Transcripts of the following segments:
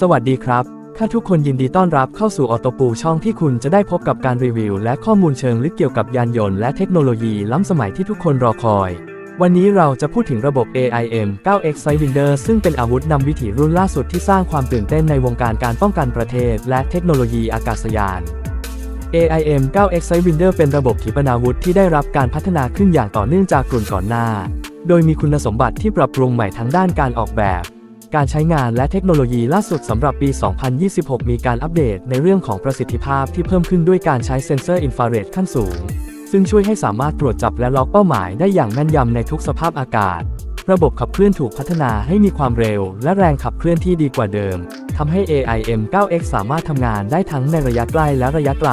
สวัสดีครับข้าทุกคนยินดีต้อนรับเข้าสู่ออโตปูช่องที่คุณจะได้พบกับการรีวิว และข้อมูลเชิงลึกเกี่ยวกับยานยนต์และเทคโนโลยีล้ำสมัยที่ทุกคนรอคอย วันนี้เราจะพูดถึงระบบ AIM 9X Sidewinder ซึ่งเป็นอาวุธนำวิถีรุ่นล่าสุดที่สร้างความตื่นเต้นในวงการการป้องกันประเทศ และเทคโนโลยีอากาศยาน AIM 9X Sidewinder เป็นระบบขีปนาวุธที่ได้รับการพัฒนาขึ้นอย่างต่อเนื่องจากรุ่นก่อนหน้า โดยมีคุณสมบัติที่ปรับปรุงใหม่ทั้งด้านการออกแบบ การใช้งานและเทคโนโลยีล่าสุดสำหรับปี 2026 มีการอัปเดตในเรื่องของประสิทธิภาพที่เพิ่มขึ้นด้วยการใช้เซ็นเซอร์อินฟราเรดขั้นสูง ซึ่งช่วยให้สามารถตรวจจับและล็อกเป้าหมายได้อย่างแม่นยำในทุกสภาพอากาศ ระบบขับเคลื่อนถูกพัฒนาให้มีความเร็ว และแรงขับเคลื่อนที่ดีกว่าเดิมทำให้ AIM 9X สามารถทำงานได้ทั้งในระยะใกล้และระยะไกล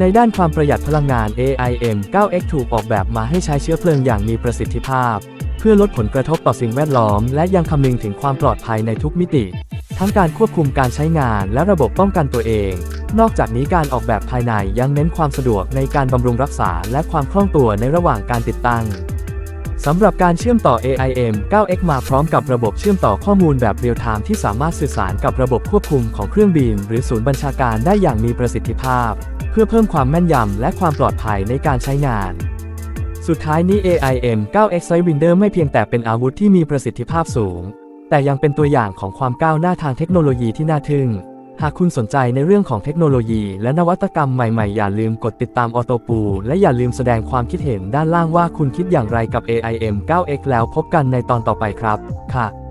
ในด้านความประหยัดพลังงาน AIM 9X ถูกออกแบบมาให้ใช้เชื้อเพลิงอย่างมีประสิทธิภาพ พื่อลดผลกระทบต่อสิ่งแวดล้อม และยังคำนึงถึงความปลอดภัยในทุกมิติ ทั้งการควบคุมการใช้งานและระบบป้องกันตัวเอง นอกจากนี้การออกแบบภายในยังเน้นความสะดวกในการบำรุงรักษา และความคล่องตัวในระหว่างการติดตั้งสำหรับการเชื่อมต่อ AIM 9X มาพร้อมกับระบบเชื่อมต่อข้อมูลแบบเรียลไทม์ที่สามารถสื่อสารกับระบบควบคุมของเครื่องบิน หรือศูนย์บัญชาการได้อย่างมีประสิทธิภาพ เพื่อเพิ่มความแม่นยำและความปลอดภัยในการใช้งาน สุดท้ายนี้ AIM 9X Sidewinder ไม่เพียงแต่เป็นอาวุธที่มีประสิทธิภาพสูง แต่ยังเป็นตัวอย่างของความก้าวหน้าทางเทคโนโลยีที่น่าทึ่ง หากคุณสนใจในเรื่องของเทคโนโลยี และนวัตกรรมใหม่ๆ อย่าลืมกดติดตามออโตปู และอย่าลืมแสดงความคิดเห็นด้านล่างว่าคุณคิดอย่างไรกับ AIM 9X แล้วพบกันในตอนต่อไปครับ ค่ะ